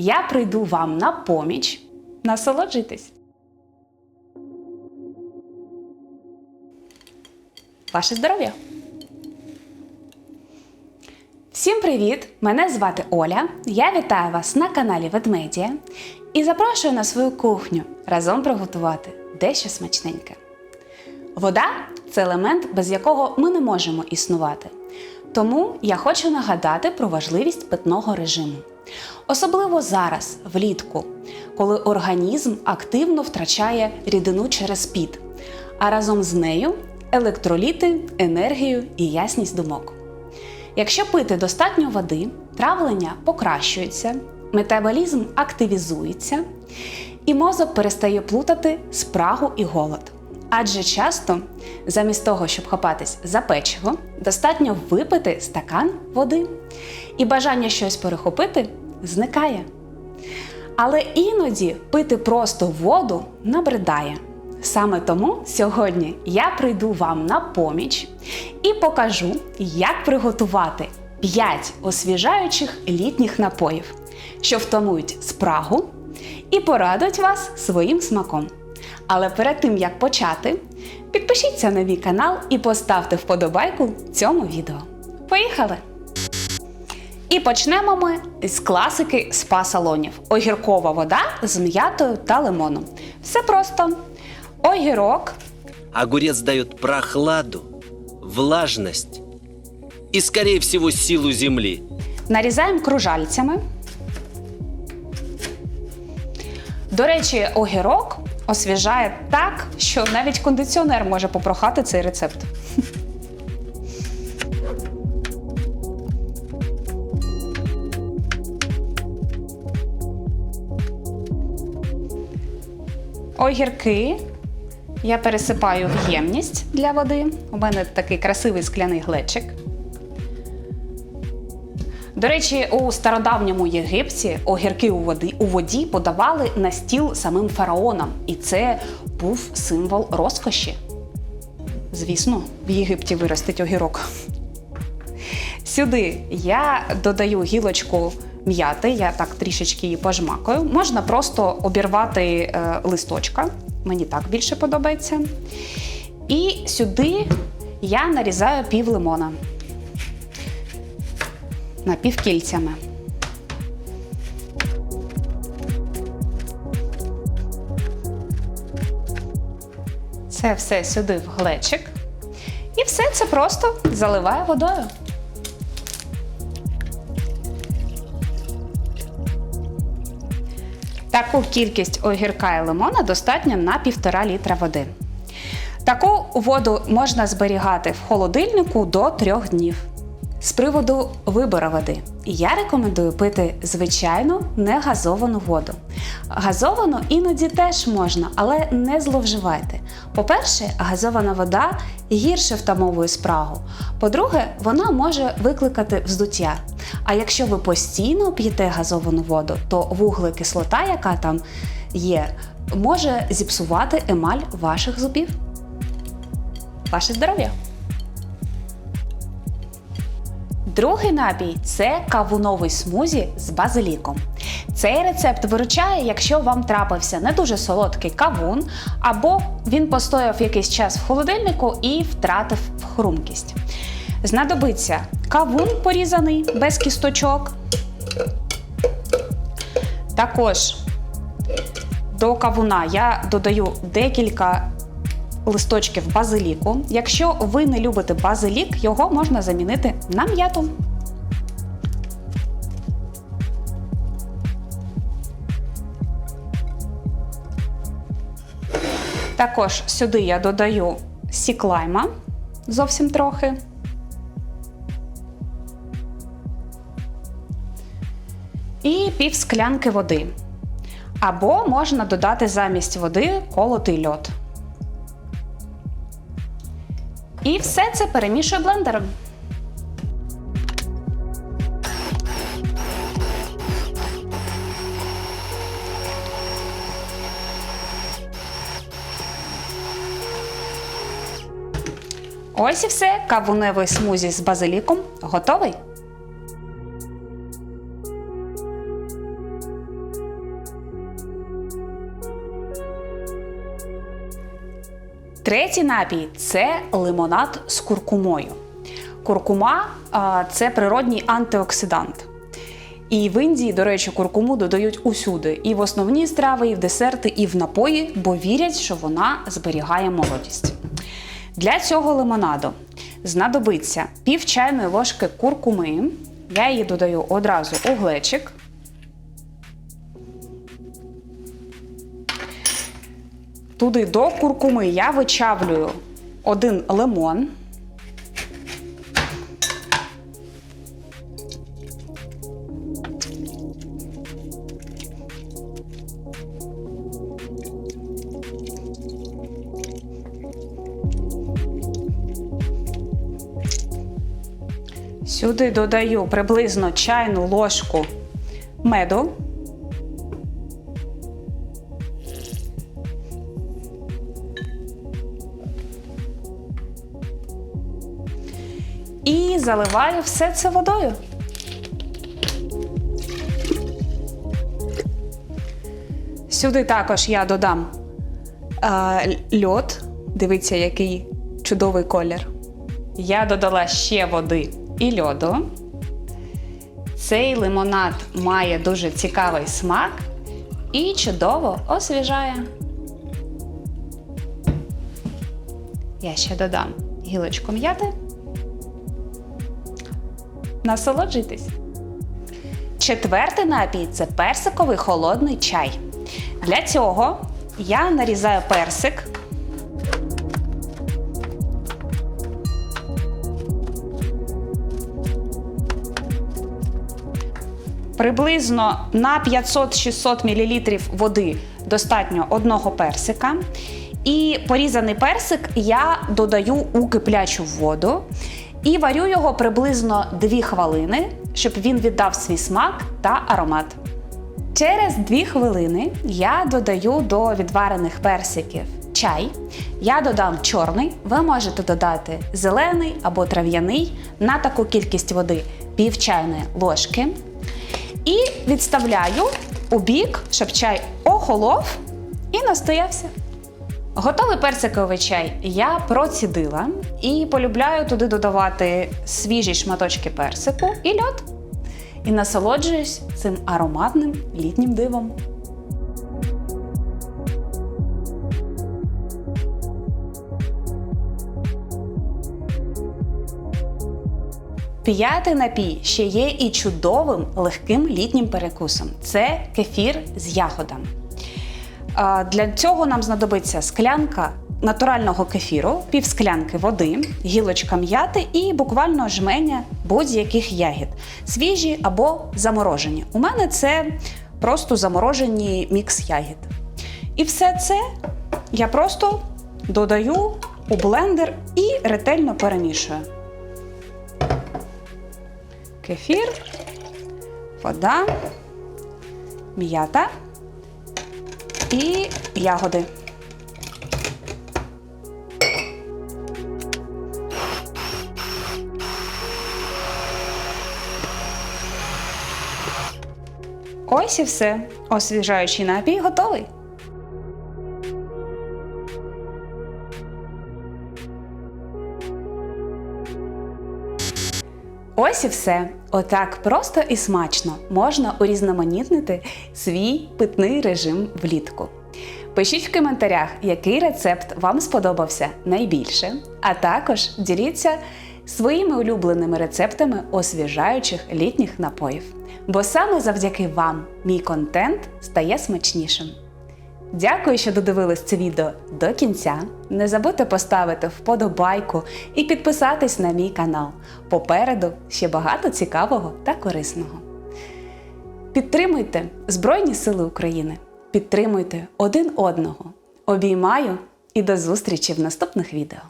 я прийду вам на поміч. Насолоджуйтесь. Ваше здоров'я! Всім привіт! Мене звати Оля. Я вітаю вас на каналі Ведмедія і запрошую на свою кухню разом приготувати дещо смачненьке. Вода це елемент, без якого ми не можемо існувати. Тому я хочу нагадати про важливість питного режиму. Особливо зараз, влітку, коли організм активно втрачає рідину через піт, а разом з нею електроліти, енергію і ясність думок. Якщо пити достатньо води, травлення покращується, метаболізм активізується, і мозок перестає плутати спрагу і голод. Адже часто, замість того, щоб хапатись за печиво, достатньо випити стакан води, і бажання щось перехопити зникає. Але іноді пити просто воду набридає. Саме тому сьогодні я прийду вам на поміч і покажу, як приготувати 5 освіжаючих літніх напоїв, що втамують спрагу і порадують вас своїм смаком. Але перед тим як почати, підпишіться на мій канал і поставте вподобайку цьому відео. Поїхали! І почнемо ми з класики спа-салонів: огіркова вода з м'ятою та лимоном. Все просто. Огірок, Огурец дает прохладу, влажность и, скорее всего, силу земли. нарізаємо кружальцями. До речі, огірок освіжає так, що навіть кондиціонер може попрохати цей рецепт. Огірки я пересипаю в ємність для води. У мене такий красивий скляний глечик. До речі, у стародавньому Єгипті огірки у воді, у воді подавали на стіл самим фараонам, і це був символ розкоші. Звісно, в Єгипті виростить огірок. Сюди я додаю гілочку м'яти, я так трішечки її пожмакаю. Можна просто обірвати е, листочка, мені так більше подобається. І сюди я нарізаю пів лимона напівкільцями. Це все сюди в глечик. І все це просто заливаю водою. Таку кількість огірка і лимона достатньо на 1,5 літра води. Таку воду можна зберігати в холодильнику до 3 днів. З приводу вибору води. Я рекомендую пити звичайну негазовану воду. Газовану іноді теж можна, але не зловживайте. По-перше, газована вода гірше втамовує спрагу. По-друге, вона може викликати вздуття. А якщо ви постійно п'єте газовану воду, то вуглекислота, яка там є, може зіпсувати емаль ваших зубів. Ваше здоров'я! Другий напій це кавуновий смузі з базиліком. Цей рецепт виручає, якщо вам трапився не дуже солодкий кавун, або він постояв якийсь час в холодильнику і втратив хрумкість. Знадобиться кавун порізаний без кісточок. Також до кавуна я додаю декілька листочків базиліку. Якщо ви не любите базилік, його можна замінити на м'яту. Також сюди я додаю сік лайма зовсім трохи. І пів склянки води. Або можна додати замість води колотий льод. І все це перемішую блендером. Ось і все. Кавуневий смузі з базиліком готовий. Третій напій це лимонад з куркумою. Куркума це природній антиоксидант. І в Індії, до речі, куркуму додають усюди: і в основні страви, і в десерти, і в напої, бо вірять, що вона зберігає молодість. Для цього лимонаду знадобиться пів чайної ложки куркуми. Я її додаю одразу у глечик. Туди до куркуми я вичавлюю один лимон. Сюди додаю приблизно чайну ложку меду. І заливаю все це водою. Сюди також я додам е, льод. Дивіться, який чудовий колір. Я додала ще води і льоду. Цей лимонад має дуже цікавий смак і чудово освіжає. Я ще додам гілочку м'яти. Насолоджуйтесь. Четвертий напій це персиковий холодний чай. Для цього я нарізаю персик. Приблизно на 500-600 мл води достатньо одного персика. І порізаний персик я додаю у киплячу воду і варю його приблизно 2 хвилини, щоб він віддав свій смак та аромат. Через 2 хвилини я додаю до відварених персиків чай. Я додам чорний, ви можете додати зелений або трав'яний на таку кількість води пів чайної ложки. І відставляю у бік, щоб чай охолов і настоявся. Готовий персиковий чай я процідила і полюбляю туди додавати свіжі шматочки персику і льод. І насолоджуюсь цим ароматним літнім дивом. П'ятий напій ще є і чудовим легким літнім перекусом це кефір з ягодами. Для цього нам знадобиться склянка натурального кефіру, півсклянки води, гілочка м'яти і буквально жменя будь-яких ягід, свіжі або заморожені. У мене це просто заморожені мікс ягід. І все це я просто додаю у блендер і ретельно перемішую. Кефір, вода, м'ята і ягоди. Ось і все. Освіжаючий напій готовий. Ось і все. Отак просто і смачно можна урізноманітнити свій питний режим влітку. Пишіть в коментарях, який рецепт вам сподобався найбільше, а також діліться своїми улюбленими рецептами освіжаючих літніх напоїв. Бо саме завдяки вам мій контент стає смачнішим. Дякую, що додивились це відео до кінця. Не забудьте поставити вподобайку і підписатись на мій канал. Попереду ще багато цікавого та корисного. Підтримуйте Збройні Сили України. Підтримуйте один одного. Обіймаю і до зустрічі в наступних відео.